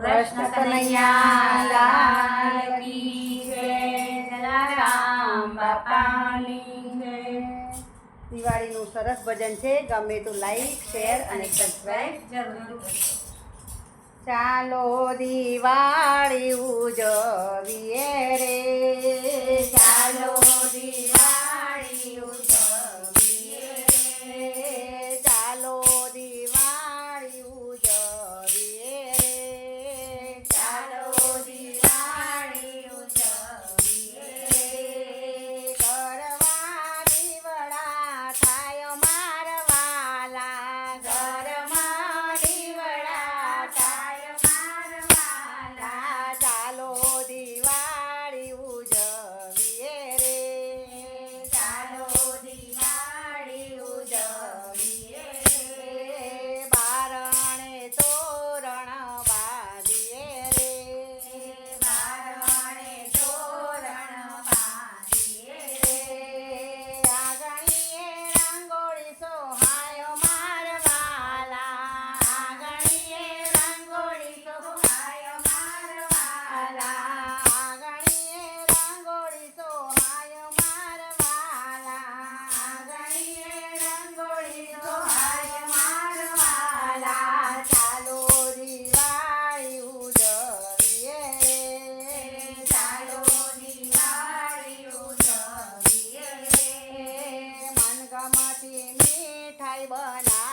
કૃષ્ણ કનૈયા લાલ કી જય દિવાળીનું સરસ ભજન છે. ગમે તો લાઈક શેર અને સબસ્ક્રાઈબ જરૂર ચાલો દિવાળી ઉજવીએ રે. যায় না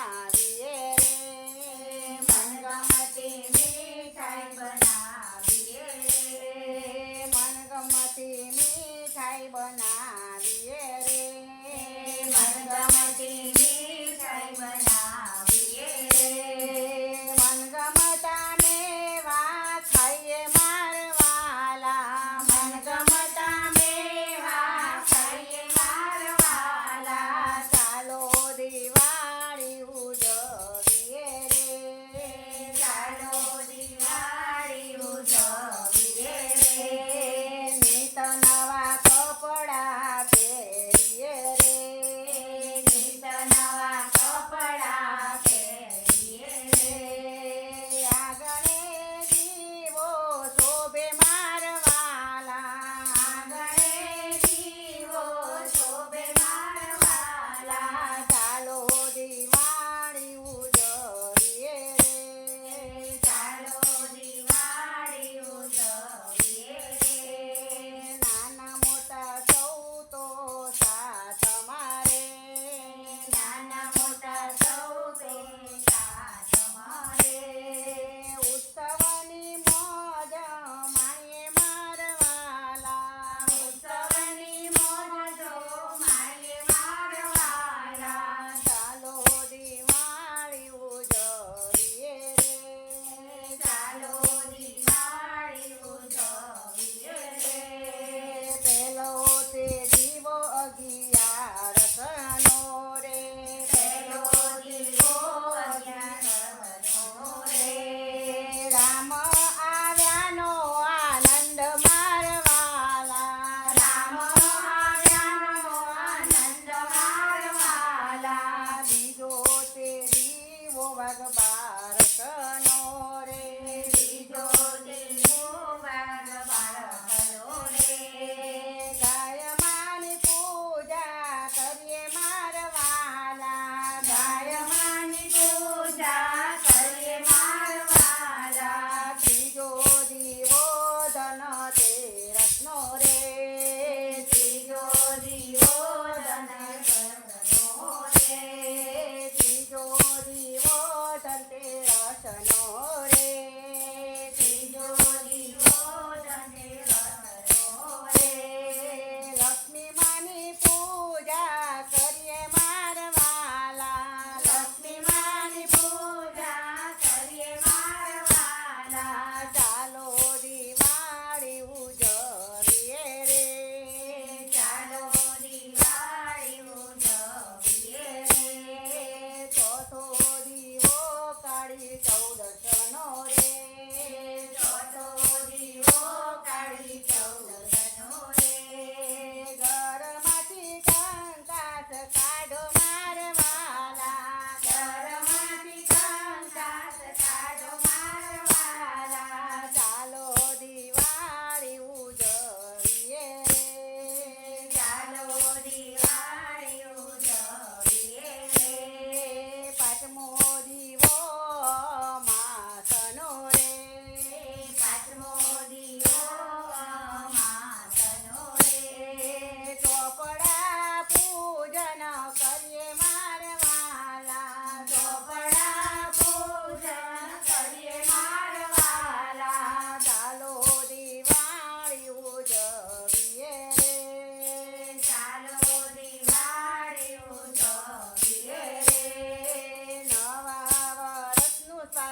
啊长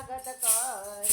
这个。